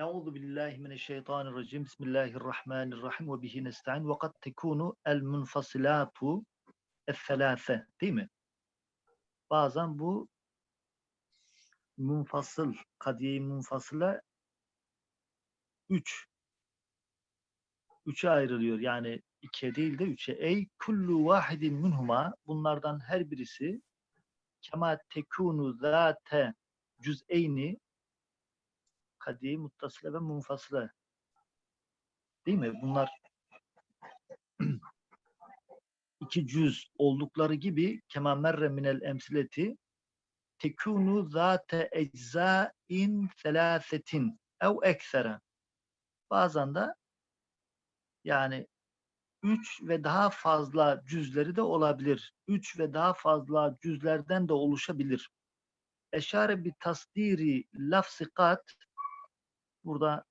Euzu billahi mineşşeytanirracim. Bismillahirrahmanirrahim ve bihi nestaîn. Ve kad tekunu el munfasilatu es-selâse. Değil mi? Bazen bu munfasıl, kadiye-i munfasıla üç. Üçe ayrılıyor. Yani ikiye değil de üçe. Ey kullu vahidin minhuma bunlardan her birisi kema tekunu zate cüz'eyni kadiye, muttasile ve munfasile. Değil mi? Bunlar iki cüz oldukları gibi kema merre minel emsileti tekunu zate eczain selâsetin ev eksere. Bazen de yani üç ve daha fazla cüzleri de olabilir. Üç ve daha fazla cüzlerden de oluşabilir. Eşare bir tasdiri lafsikat burada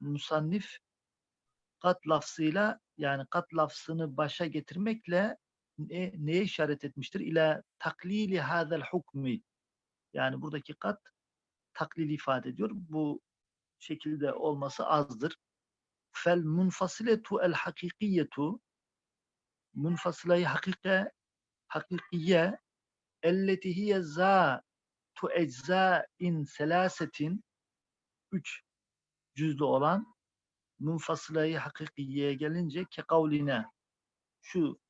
musannif kat lafzıyla yani kat lafzını başa getirmekle ne, neye işaret etmiştir? İle taklili hadel hukmi yani buradaki kat taklili ifade ediyor. Bu şekilde olması azdır. Fel munfasiletu el hakikiyetu munfasilayı hakike hakikiye elleti hiye za tu eczain selasetin üç cüzlü olan munfasılayı hakikiyeye gelince ke kavline şu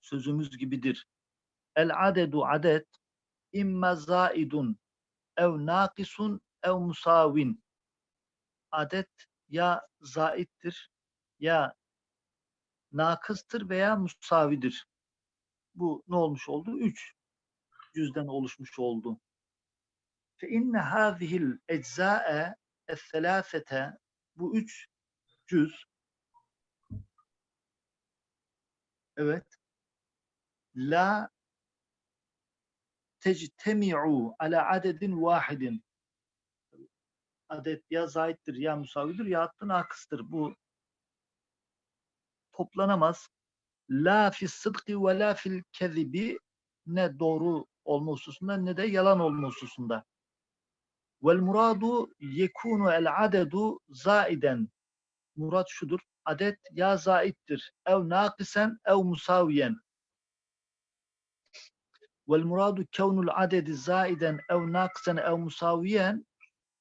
sözümüz gibidir. El adedu adet imma zaidun ev nakisun ev musavin adet ya zaittir ya nakıstır veya musavidir. Bu ne olmuş oldu? Üç cüzden oluşmuş oldu. Fe inne hâzihil eczâe es-selâsete bu üç cüz evet la tectemi'u ala adedin vahidin adet ya zaittir ya musavidir ya da nakıstır. Bu toplanamaz. La fis sıdkı ve la fil kezibi ne doğru olma hususunda ne de yalan olma hususunda. Vel muradu yekunu el adedu zaiden. Murat şudur. Adet ya zaittir. Ev nakisen ev musaviyen. Vel muradu kevnul adedi zaiden ev nakisen ev musaviyen.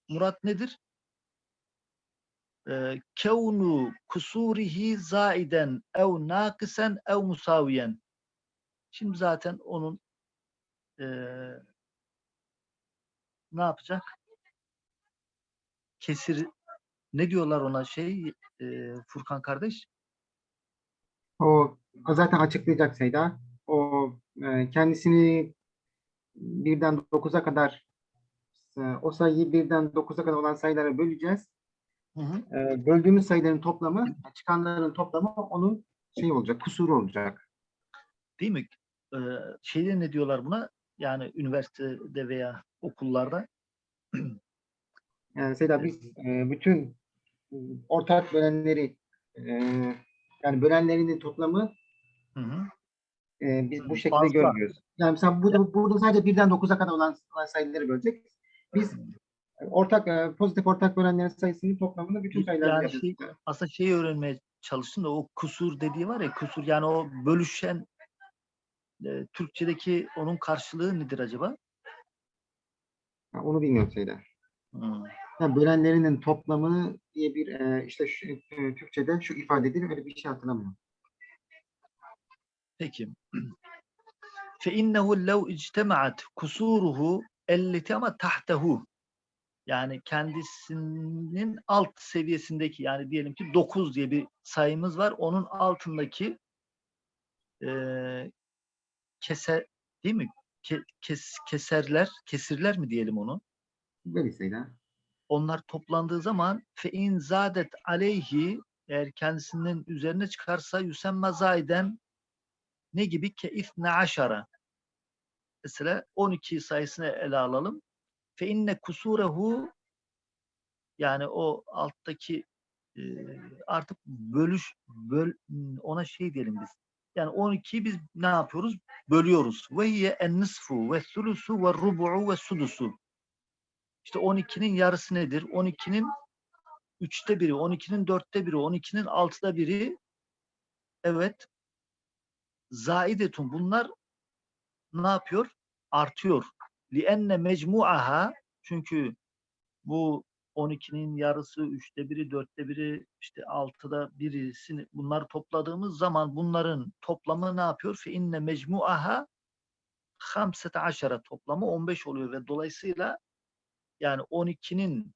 Murat nedir? Ee, kevnu kusurihi zaiden ev nakisen ev musaviyen. Şimdi zaten onun e, ne yapacak? Kesir ne diyorlar ona şey e, Furkan kardeş? O, o zaten açıklayacak Seyda. O e, kendisini birden 9'a kadar e, o sayıyı birden 9'a kadar olan sayılara böleceğiz. Hı hı. E, böldüğümüz sayıların toplamı, çıkanların toplamı onun şey olacak, kusuru olacak. Değil mi? Ee, şeyde ne diyorlar buna? Yani üniversitede veya okullarda Yani Seyda biz e, bütün e, ortak bölenleri e, yani bölenlerinin toplamı hı hı. e, biz bu şekilde fazla. görmüyoruz. Yani mesela burada, burada sadece birden 9'a kadar olan, olan sayıları bölecek. Biz ortak e, pozitif ortak bölenlerin sayısının toplamını bütün sayılarla Yani yapıyoruz. şey, aslında şeyi öğrenmeye çalıştım da o kusur dediği var ya kusur yani o bölüşen e, Türkçedeki onun karşılığı nedir acaba? Ha, onu bilmiyorum Seyda. Hı. Yani bölenlerinin toplamını diye bir e, işte şu, e, Türkçe'de şu ifade edilir öyle bir şey hatırlamıyorum. Peki. فَاِنَّهُ لَوْ اِجْتَمَعَتْ كُسُورُهُ اَلَّتِ ama tahtehu yani kendisinin alt seviyesindeki yani diyelim ki 9 diye bir sayımız var. Onun altındaki eee keser değil mi? Ke- kes, keserler, kesirler mi diyelim onu? Seyda. Onlar toplandığı zaman fe in zadet aleyhi eğer kendisinin üzerine çıkarsa yüsemme zaiden ne gibi ke ifne aşara. Mesela 12 sayısını ele alalım. Fe inne kusurehu yani o alttaki e, artık bölüş böl ona şey diyelim biz. Yani 12'yi biz ne yapıyoruz? Bölüyoruz. Ve hiye en nisfu ve sulusu ve rubu'u ve sudusu. İşte 12'nin yarısı nedir? 12'nin üçte biri, 12'nin dörtte biri, 12'nin altıda biri evet zaidetun. Bunlar ne yapıyor? Artıyor. Lienne mecmuaha çünkü bu 12'nin yarısı, üçte biri, dörtte biri, işte altıda birisini bunları topladığımız zaman bunların toplamı ne yapıyor? Fe inne mecmuaha hamsete aşara toplamı 15 oluyor ve dolayısıyla yani 12'nin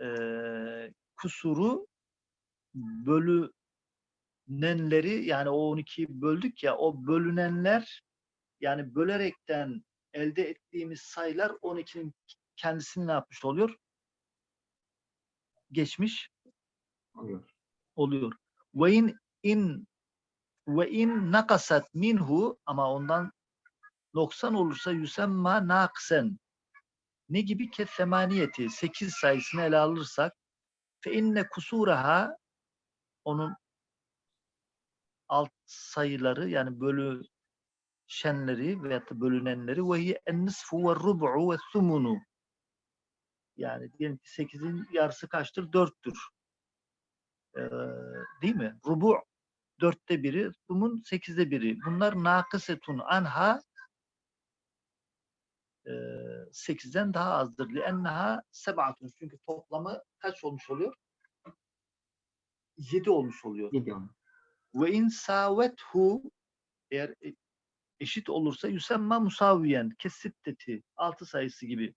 eee kusuru bölünenleri yani o 12'yi böldük ya o bölünenler yani bölerekten elde ettiğimiz sayılar 12'nin kendisini ne yapmış oluyor? Geçmiş oluyor. oluyor. Ve in in ve in nakasat minhu ama ondan noksan olursa yüsemma naksen. Ne gibi ke semaniyeti 8 sayısını ele alırsak fe inne kusuraha onun alt sayıları yani bölüşenleri veyahut da bölünenleri ve hiye en nisfu ve rub'u ve thumunu yani diyelim ki 8'in yarısı kaçtır? 4'tür. Ee, değil mi? Rubu dörtte biri, thumun sekizde biri. Bunlar nakısetun anha e, 8'den daha azdır. Lienneha sebatun. Çünkü toplamı kaç olmuş oluyor? 7 olmuş oluyor. Gidiyor. Ve in savethu eğer e- eşit olursa yusemma musaviyen kesitteti altı sayısı gibi.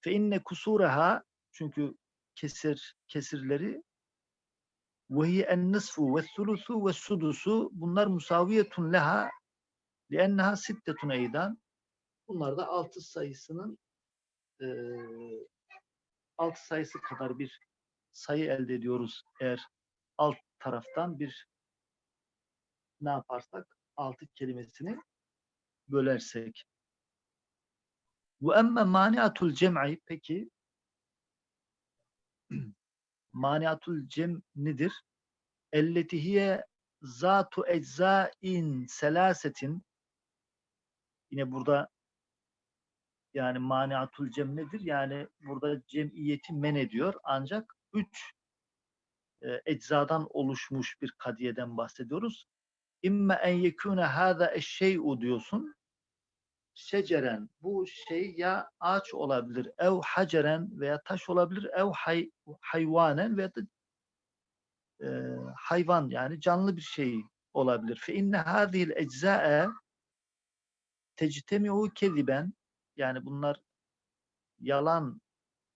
Fe inne kusuraha çünkü kesir kesirleri. ve en nisfu ve sulusu ve sudusu bunlar musaviyetun leha lienneha sittetun eydan bunlar da altı sayısının eee altı sayısı kadar bir sayı elde ediyoruz. Eğer alt taraftan bir ne yaparsak altı kelimesini bölersek. Ve emme maniatul cem'i peki maniatul cem nedir? Elleti hiye zatu eczain selasetin yine burada yani maniatul cem nedir? Yani burada cemiyeti men ediyor ancak üç e, eczadan oluşmuş bir kadiyeden bahsediyoruz. İmme en yekune hâzâ eşşey'u diyorsun. Şeceren bu şey ya ağaç olabilir, ev haceren veya taş olabilir, ev hay, hayvanen veya da e, hayvan yani canlı bir şey olabilir. Fe inne hâzihil eczâe tectemi'u keziben yani bunlar yalan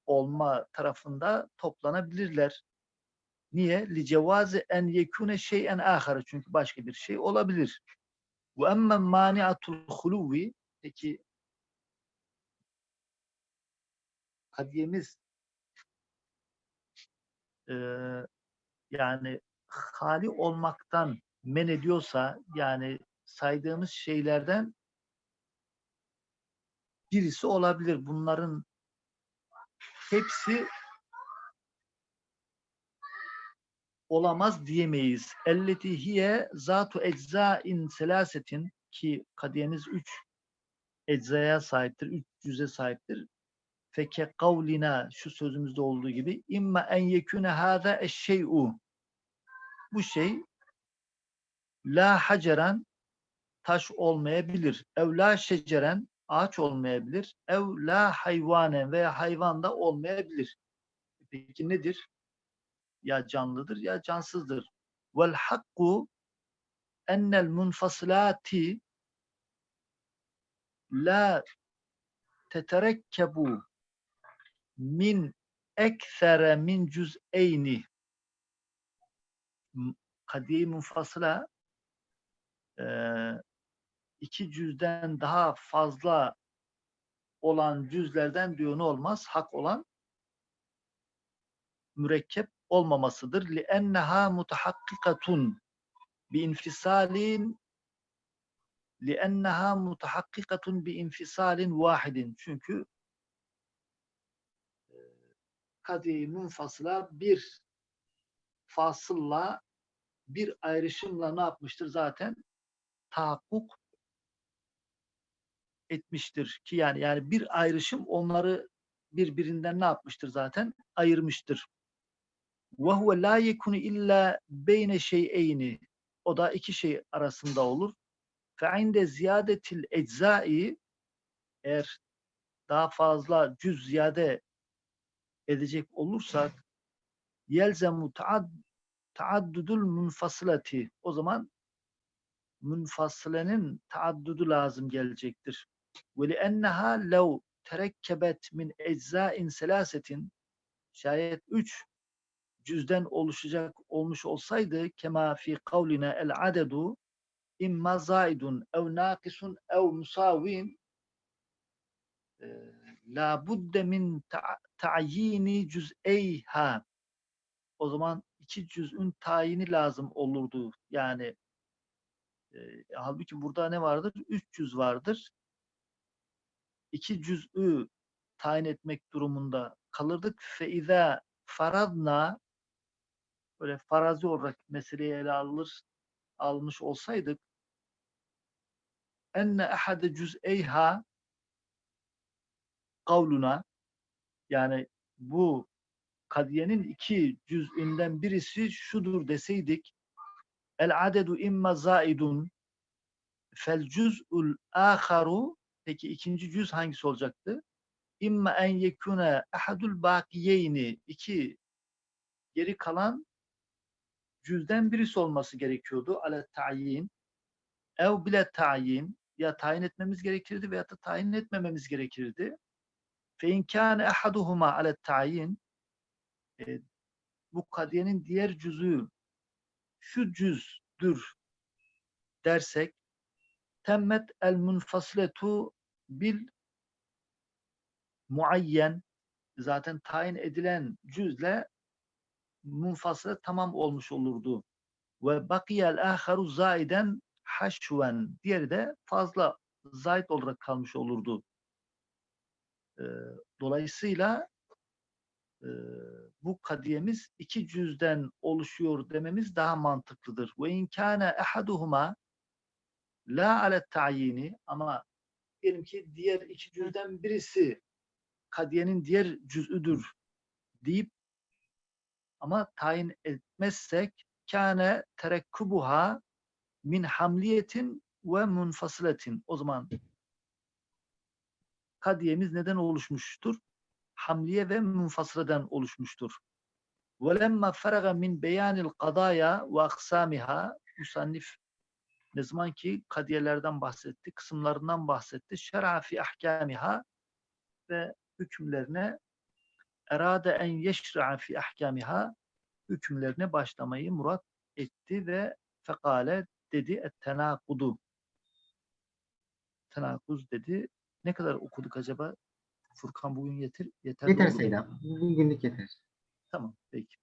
olma tarafında toplanabilirler. Niye? Li cevazi en yekune şeyen ahara. Çünkü başka bir şey olabilir. Ve emme maniatul huluvi peki hadiyemiz eee, yani hali olmaktan men ediyorsa yani saydığımız şeylerden birisi olabilir. Bunların hepsi olamaz diyemeyiz. Elleti hiye zatu eczain selasetin ki kadiyeniz üç eczaya sahiptir, üç cüze sahiptir. Feke kavlina şu sözümüzde olduğu gibi imma en yekune hâzâ eşşey'u bu şey la haceren taş olmayabilir. Ev la şeceren ağaç olmayabilir. Ev la hayvanen veya hayvan da olmayabilir. Peki nedir? Ya canlıdır ya cansızdır. Vel hakku ennel munfasilati la teterekkebu min eksere min cüz'eyni M- kadiye munfasıla eee, iki cüzden daha fazla olan cüzlerden diyor ne olmaz? Hak olan mürekkep olmamasıdır. لِأَنَّهَا مُتَحَقِّقَةٌ بِاِنْفِسَالٍ لِأَنَّهَا مُتَحَقِّقَةٌ بِاِنْفِسَالٍ وَاحِدٍ Çünkü e, kadi munfasıla bir fasılla bir ayrışımla ne yapmıştır zaten? Tahakkuk etmiştir ki yani yani bir ayrışım onları birbirinden ne yapmıştır zaten? Ayırmıştır. وَهُوَ لَا يَكُنُ illa beyne şey'eyni. O da iki şey arasında olur. Fe inde ziyadetil eczai eğer daha fazla cüz ziyade edecek olursak yelzemu taad, taaddudul munfasılati o zaman münfasılenin taaddudu lazım gelecektir. Ve lienneha lev terekkebet min ecza'in selasetin şayet üç cüzden oluşacak olmuş olsaydı kema fi kavlina el adedu imma zaidun ev nakisun ev musavim la budde min ta- ta'yini cüz'eyha o zaman iki cüz'ün tayini lazım olurdu. Yani e, halbuki burada ne vardır? Üç cüz vardır. İki cüz'ü tayin etmek durumunda kalırdık. Feiza faradna böyle farazi olarak meseleyi ele alır almış olsaydık enne ahade cüz'eyha kavluna yani bu kadiyenin iki cüz'inden birisi şudur deseydik el adedu imma zaidun fel cüz'ul aharu peki ikinci cüz hangisi olacaktı? İmma en yekune ahadul bakiyeyni iki geri kalan cüzden birisi olması gerekiyordu. Ale tayin ev bile tayin ya tayin etmemiz gerekirdi veya da tayin etmememiz gerekirdi. Fe in kâne ahaduhuma ale tayin e, bu kadiyenin diğer cüzü şu cüzdür dersek temmet el munfasiletu bil muayyen zaten tayin edilen cüzle munfasile tamam olmuş olurdu. Ve bakiyel aharu zaiden haşven diğeri de fazla zayit olarak kalmış olurdu. Ee, dolayısıyla e, bu kadiyemiz iki cüzden oluşuyor dememiz daha mantıklıdır. Ve in kana ahaduhuma la ale tayini ama diyelim ki diğer iki cüzden birisi kadiyenin diğer cüzüdür deyip ama tayin etmezsek kâne terekkubuha min hamliyetin ve munfasiletin. O zaman kadiyemiz neden oluşmuştur? Hamliye ve munfasileden oluşmuştur. وَلَمَّا فَرَغَ مِنْ بَيَانِ الْقَضَايَا وَاَقْسَامِهَا Musannif ne zaman ki kadiyelerden bahsetti, kısımlarından bahsetti. Şer'a fi ahkamiha ve hükümlerine erade en yeşra'a fi ahkamiha hükümlerine başlamayı murat etti ve fekale dedi et tenakudu. Tenakuz dedi. Ne kadar okuduk acaba? Furkan bugün yeter. Yeter Yeter Seyda. Bir günlük yeter. Tamam peki.